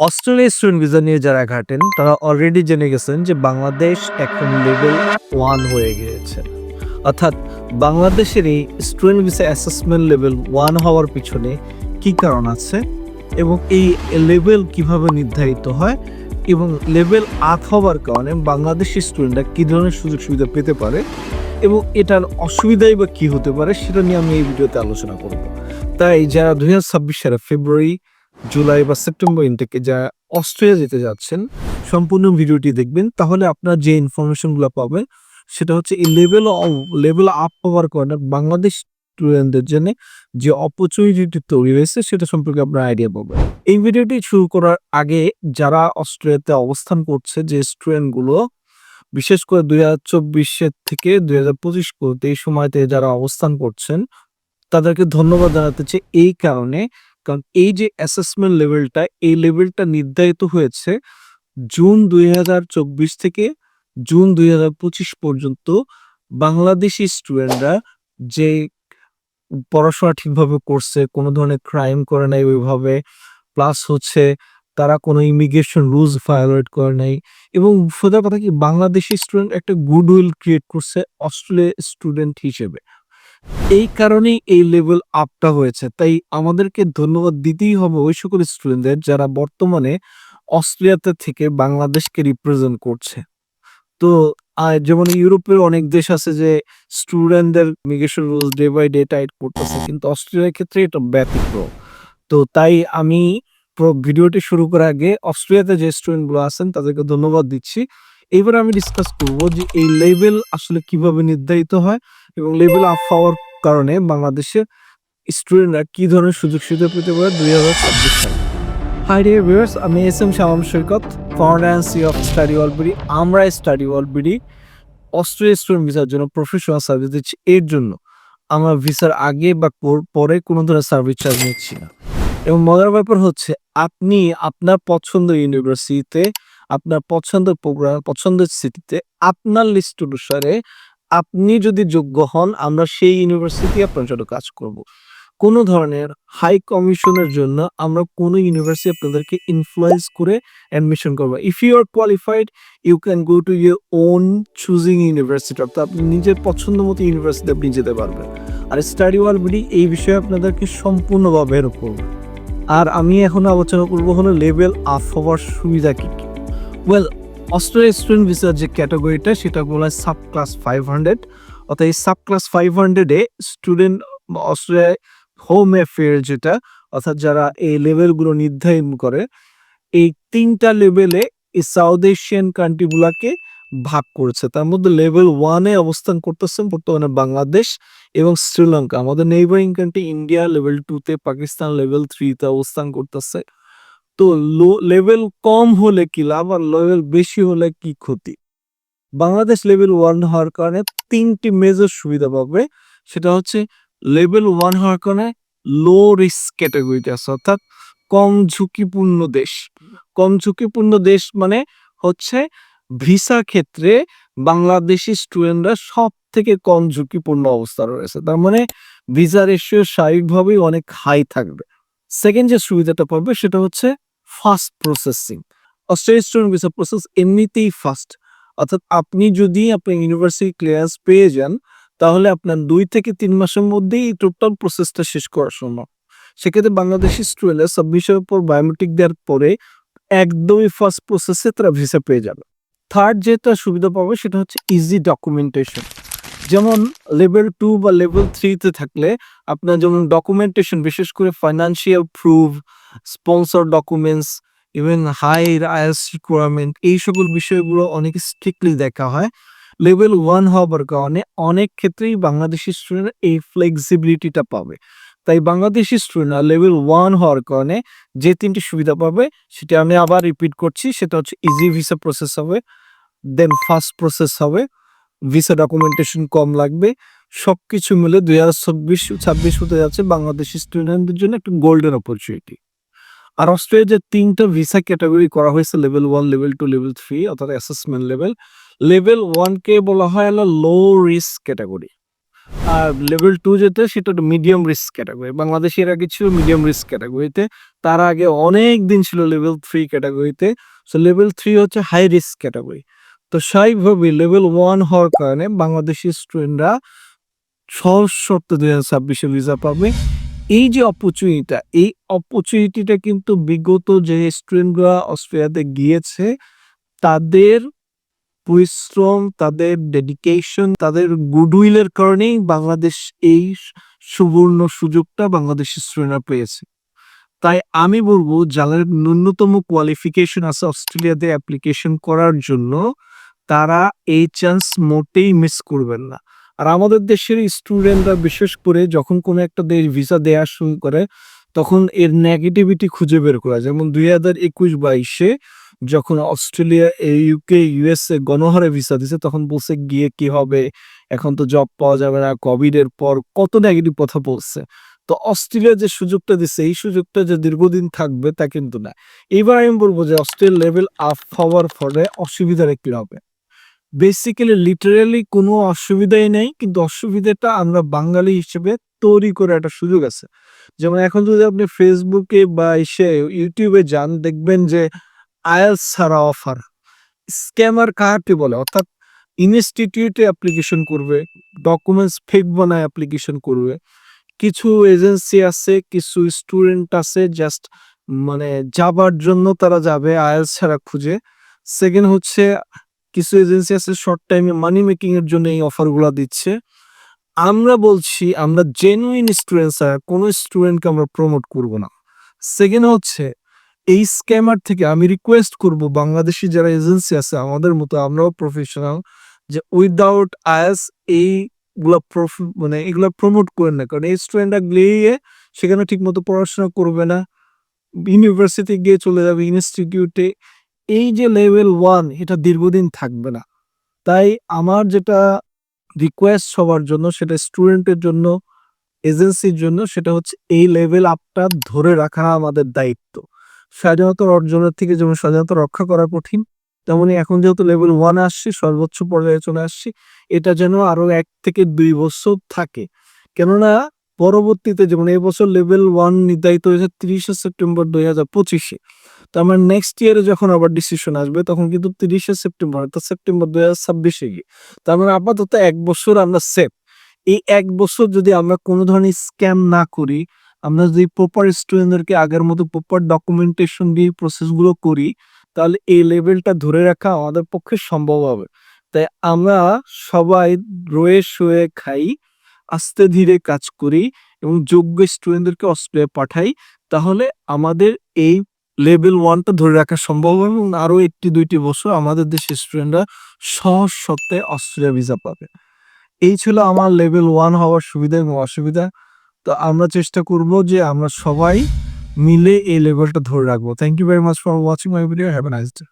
Australia student visa নিয়ে যারা ঘাটেন, তারা অলরেডি জেনে গেছেন যে বাংলাদেশ এখন লেভেল ওয়ান হয়ে গিয়েছে। অর্থাৎ বাংলাদেশের এই student visa assessment level one হওয়ার পিছনে কি কারণ আছে এবং এই লেভেল কীভাবে নির্ধারিত হয় এবং লেভেল আপ হওয়ার কারণে বাংলাদেশি স্টুডেন্টরা কী ধরনের সুযোগ সুবিধা পেতে পারে এবং এটার অসুবিধাই বা কী হতে পারে, সেটা নিয়ে আমি এই ভিডিওতে আলোচনা করব। তাই যারা দুই হাজার ছাব্বিশ সালে ফেব্রুয়ারি জুলাই বা সেপ্টেম্বর ইনটেকে যা অস্ট্রেলিয়া যেতে যাচ্ছেন, সম্পূর্ণ ভিডিওটি দেখবেন। তাহলে আপনার যে ইনফরমেশনগুলো পাবেন, সেটা হচ্ছে এই লেভেল লেভেল আপ হওয়ার কারণে বাংলাদেশ স্টুডেন্টদের জন্য যে অপরচুনিটি তৈরি হয়েছে, সেটা সম্পর্কে আপনার আইডিয়া পাবেন। এই ভিডিওটি শুরু করার আগে যারা অস্ট্রেলিয়াতে অবস্থান করছে, যে স্টুডেন্টগুলো বিশেষ করে দুই হাজার চব্বিশের থেকে দুই হাজার পঁচিশ এই সময়তে যারা অবস্থান করছেন, তাদেরকে ধন্যবাদ জানাতে চাই। এই কারণে কারণ এই যে অ্যাসেসমেন্ট লেভেলটা এই লেভেলটা নির্ধারিত হয়েছে জুন দুই হাজার চব্বিশ থেকে জুন দুই হাজার পঁচিশ পর্যন্ত বাংলাদেশি স্টুডেন্টরা যে পড়াশোনা ঠিকভাবে করছে, কোনো ধরনের ক্রাইম করে নাই ওইভাবে প্লাস হচ্ছে তারা কোনো ইমিগ্রেশন রুলস ভায়োলেট করে নাই এবং সোজা কথা কি, বাংলাদেশি স্টুডেন্ট একটা গুড উইল ক্রিয়েট করছে অস্ট্রেলিয়া স্টুডেন্ট হিসেবে। এই কারণেই এই লেভেল আপটা হয়েছে। তাই আমাদেরকে ধন্যবাদ দিতেই হবে ওই সকল স্টুডেন্টদের যারা বর্তমানে অস্ট্রেলিয়াতে থেকে বাংলাদেশকে রিপ্রেজেন্ট করছে। তো যেমন ইউরোপের অনেক দেশ আছে যে স্টুডেন্টদের immigration rules day by day tight করতেছে, কিন্তু অস্ট্রেলিয়ার ক্ষেত্রে এটা ব্যতিক্রম। তো তাই আমি ভিডিওটি শুরু করার আগে অস্ট্রেলিয়াতে যে স্টুডেন্টগুলো আছেন, তাদেরকে ধন্যবাদ দিচ্ছি। এবার আমি ডিসকাস করব যে এই লেভেল আসলে কীভাবে নির্ধারিত হয় এবং লেভেল আপ হওয়ার কারণে বাংলাদেশের স্টুডেন্টরা কি ধরনের সুযোগ সুবিধা পেতে পারে দুই হাজার ছাব্বিশ সালে। হাই ডিয়ার ভিউয়ার্স আমি S M Shamam Saikat founder of study all BD আমরা স্টাডি অলবিডি অস্ট্রেলিয়া স্টুডেন্ট ভিসার জন্য প্রফেশনাল সার্ভিস দিচ্ছি এর জন্য। আমরা ভিসার আগে বা পরে কোনো ধরনের সার্ভিস চার্জ নিচ্ছি না। এবং মজার ব্যাপার হচ্ছে, আপনি আপনার পছন্দ ইউনিভার্সিটিতে আপনার পছন্দের প্রোগ্রাম পছন্দের সিটিতে আপনার লিস্ট অনুসারে আপনি যদি যোগ্য হন, আমরা সেই ইউনিভার্সিটি আপনার জন্য কাজ করব। কোনো ধরনের হাই কমিশনের জন্য আমরা কোনো ইউনিভার্সিটি আপনাদেরকে ইনফ্লুয়েন্স করে অ্যাডমিশন করব। If you are qualified you can go to your own choosing university অর্থাৎ আপনি নিজের পছন্দ মতো ইউনিভার্সিটি আপনি যেতে পারবেন। আর স্টাডি ওয়ালবিডি এই বিষয়ে আপনাদেরকে সম্পূর্ণভাবে হেল্প আর আমি এখন আলোচনা করব হলো লেভেল আপ হওয়ার সুবিধা কী কি? ওয়েল অস্ট্রেলিয়া স্টুডেন্ট ভিসার যে ক্যাটাগরিটা সেটা বলা হয় সাব ক্লাস ফাইভ হান্ড্রেড অর্থাৎ এই সাব ক্লাস ফাইভ হান্ড্রেডে স্টুডেন্ট অস্ট্রেলিয়ায় হোম অ্যাফেয়ার যেটা, অর্থাৎ যারা এই লেভেলগুলো নির্ধারণ করে, এই তিনটা লেভেলে এই সাউথ এশিয়ান কান্ট্রিগুলোকে ভাগ করেছে। তার মধ্যে লেভেল ওয়ানে অবস্থান করতেছেন বর্তমানে বাংলাদেশ এবং শ্রীলঙ্কা। আমাদের নেইবারিং কান্ট্রি ইন্ডিয়া লেভেল টুতে পাকিস্তান লেভেল থ্রিতে অবস্থান করতেছে। তো লো লেভেল কম হলে কি লাভ আর লেভেল বেশি হলে কি ক্ষতি? বাংলাদেশ লেভেল ওয়ান হওয়ার কারণে তিনটি মেজর সুবিধা পাবে। সেটা হচ্ছে লেভেল ওয়ান হওয়ার কারণে লো রিস্ক ক্যাটাগরিতে আছে, অর্থাৎ কম ঝুঁকিপূর্ণ দেশ। কম ঝুঁকিপূর্ণ দেশ মানে হচ্ছে ভিসা ক্ষেত্রে বাংলাদেশি স্টুডেন্টরা সব থেকে কম ঝুঁকিপূর্ণ অবস্থা রয়েছে। তার মানে ভিসা রেশিও স্বাভাবিকভাবেই অনেক হাই থাকবে। সেকেন্ড যে সুবিধাটা পাবে সেটা হচ্ছে fast processing Australia student visa process এমনিতেই ফাস্ট অর্থাৎ আপনি যদি আপনার ইউনিভার্সিটি ক্লিয়ারেন্স পেয়ে যান, তাহলে আপনার দুই থেকে তিন মাসের মধ্যেই এই টোটাল প্রসেসটা শেষ করা সম্ভব। সেক্ষেত্রে বাংলাদেশি স্টুডেন্টরা সাবমিশনের পর বায়োমেট্রিক দেওয়ার পরে একদমই ফার্স্ট প্রসেসে তারা ভিসা পেয়ে যাবে। থার্ড যেটা সুবিধা পাবে সেটা হচ্ছে ইজি ডকুমেন্টেশন যেমন লেভেল টু বা লেভেল থ্রিতে থাকলে আপনার যেমন ডকুমেন্টেশন বিশেষ করে financial proof sponsor documents even high IS requirement এই সকল বিষয়গুলো অনেক স্ট্রিক্টলি দেখা হয়। লেভেল ওয়ান হওয়ার কারণে অনেক ক্ষেত্রেই বাংলাদেশি স্টুডেন্ট এই ফ্লেক্সিবিলিটিটা পাবে। তাই বাংলাদেশি স্টুডেন্টরা লেভেল ওয়ান হওয়ার কারণে যে তিনটি সুবিধা পাবে, সেটা আমি আবার রিপিট করছি, সেটা হচ্ছে ইজি ভিসা প্রসেস হবে দেন ফাস্ট প্রসেস হবে। ভিসা ডকুমেন্টেশন কম লাগবে। সবকিছু মিলে দুই হাজার চব্বিশ ছাব্বিশ হতে যাচ্ছে বাংলাদেশি স্টুডেন্টদের জন্য একটা গোল্ডেন অপরচুনিটি আর অস্ট্রেলিয়া যে তিনটা ভিসা ক্যাটাগরি করা হয়েছে level one level two level three অর্থাৎ অ্যাসেসমেন্ট লেভেল লেভেল ওয়ানকে বলা হয় হলো লো রিস্ক ক্যাটাগরি আর লেভেল টু যেতে সেটা মিডিয়াম রিস্ক ক্যাটাগরি বাংলাদেশের আগে ছিল মিডিয়াম রিস্ক ক্যাটাগরিতে তার আগে অনেক দিন ছিল লেভেল থ্রি ক্যাটাগরিতে সো লেভেল থ্রি হচ্ছে হাই রিস্ক ক্যাটাগরি তো স্বাভাবিকভাবে লেভেল ওয়ান হওয়ার কারণে বাংলাদেশি স্টুডেন্টরা সহজ শর্তে দুই হাজার ছাব্বিশে ভিসা পাবে। এই যে অপরচুনিটিটা এই অপরচুনিটিটা কিন্তু বিগত যে স্টুডেন্টরা অস্ট্রেলিয়াতে গিয়েছে, তাদের পরিশ্রম, তাদের ডেডিকেশন তাদের গুডউইলের কারণেই বাংলাদেশ এই সুবর্ণ সুযোগটা বাংলাদেশের স্টুডেন্টরা পেয়েছে। তাই আমি বলব, যাদের ন্যূনতম কোয়ালিফিকেশন আছে অস্ট্রেলিয়াতে অ্যাপ্লিকেশন করার জন্য তারা এই চান্স মোটেই মিস করবেন না। আর আমাদের দেশের স্টুডেন্টরা বিশেষ করে যখন কোনো একটা দেশ ভিসা দেওয়া শুরু করে, তখন এর নেগেটিভিটি খুঁজে বের করা। যেমন দুই হাজার একুশ বাইশে যখন অস্ট্রেলিয়া ইউকে ইউএসএ গণহারে ভিসা দিছে, তখন বলছে গিয়ে কি হবে, এখন তো জব পাওয়া যাবে না কোভিড এর পর কত নেগেটিভ কথা বলছে। তো অস্ট্রেলিয়া যে সুযোগটা দিচ্ছে এই সুযোগটা যে দীর্ঘদিন থাকবে তা কিন্তু না। এবার আমি বলব যে অস্ট্রেলিয়া লেভেল আপ হওয়ার ফলে অসুবিধার কি হবে? বেসিক্যালি লিটারালি কোনো অসুবিধাই নেই, কিন্তু অসুবিধাটা আমরা বাঙালি হিসেবে তৈরি করে একটা সুযোগ আছে। যেমন এখন যদি আপনি ফেসবুকে বা এসে ইউটিউবে যান, দেখবেন যে আয়ালস ছাড়া অফার স্ক্যামার কাহাকে বলে? অর্থাৎ ইনস্টিটিউটে অ্যাপ্লিকেশন করবে ডকুমেন্টস ফেক বানায় অ্যাপ্লিকেশন করবে। কিছু এজেন্সি আছে, কিছু স্টুডেন্ট আছে জাস্ট মানে যাবার জন্য তারা যাবে আয়ালস ছাড়া খুঁজে। সেকেন্ড হচ্ছে কিছু এজেন্সি আছে শর্ট টাইমে মানি মেকিং এর জন্য এই অফারগুলো দিচ্ছে। আমরা বলছি, আমরা জেনুইন স্টুডেন্ট স্যার কোনো স্টুডেন্টকে আমরা প্রমোট করব না। সেকেন্ড হচ্ছে, এই স্ক্যামার থেকে আমি রিকোয়েস্ট করব বাংলাদেশি যারা এজেন্সি আছে আমাদের মতো, আমরাও প্রফেশনাল যে উইদাউট আয়াস এইগুলা মানে এগুলা প্রমোট করেন না। কারণ এই স্টুডেন্টরা গিয়ে সেখানে ঠিক মতো পড়াশোনা করবে না। ইউনিভার্সিটি গিয়ে চলে যাবে ইনস্টিটিউটে এই যে লেভেল ওয়ান এটা দীর্ঘদিন থাকবে না। তাই আমার যেটা রিকোয়েস্ট সবার জন্য, সেটা স্টুডেন্টের জন্য এজেন্সির জন্য, সেটা হচ্ছে এই লেভেল আপটা ধরে রাখা আমাদের দায়িত্ব। স্বাধীনতা অর্জনের থেকে যেমন স্বাধীনতা রক্ষা করা কঠিন, তেমনি এখন যেহেতু লেভেল ওয়ান আসছে, সর্বোচ্চ পর্যায়ে চলে আসছি, এটা যেন আরও এক থেকে দুই বছর থাকে। কেননা পরবর্তীতে যেমন এবছর লেভেল ওয়ান নির্ধারিত হয়েছে তিরিশে সেপ্টেম্বর দুই হাজার পঁচিশে। তো আমার নেক্সট ইয়ারে যখন আবার ডিসিশন আসবে, তখন কিন্তু তিরিশে সেপ্টেম্বর অর্থাৎ সেপ্টেম্বর দুই হাজার ছাব্বিশে গিয়ে। তার মানে আপাতত এক বছর আমরা সেফ এই এক বছর যদি আমরা কোনো ধরনের স্ক্যাম না করি, আমরা যদি প্রপার স্টুডেন্টদেরকে আগের মতো প্রপার ডকুমেন্টেশন দিয়ে প্রসেসগুলো করি, তাহলে এই লেভেলটা ধরে রাখা আমাদের পক্ষে সম্ভব হবে। তাই আমরা সবাই রয়ে শুয়ে খাই, আস্তে ধীরে কাজ করি এবং যোগ্য স্টুডেন্টদেরকে অস্ট্রেলিয়া পাঠাই, তাহলে আমাদের এই লেভেল ওয়ানটা ধরে রাখা সম্ভব হবে এবং আরও একটি, দুইটি বছর আমাদের দেশের স্টুডেন্টরা সহজ সত্ত্বে অস্ট্রেলিয়া ভিসা পাবে। এই ছিল আমার লেভেল ওয়ান হওয়ার সুবিধা এবং অসুবিধা। তো আমরা চেষ্টা করব যে আমরা সবাই মিলে এই লেভেলটা ধরে রাখব। Thank you very much for watching my video have a nice day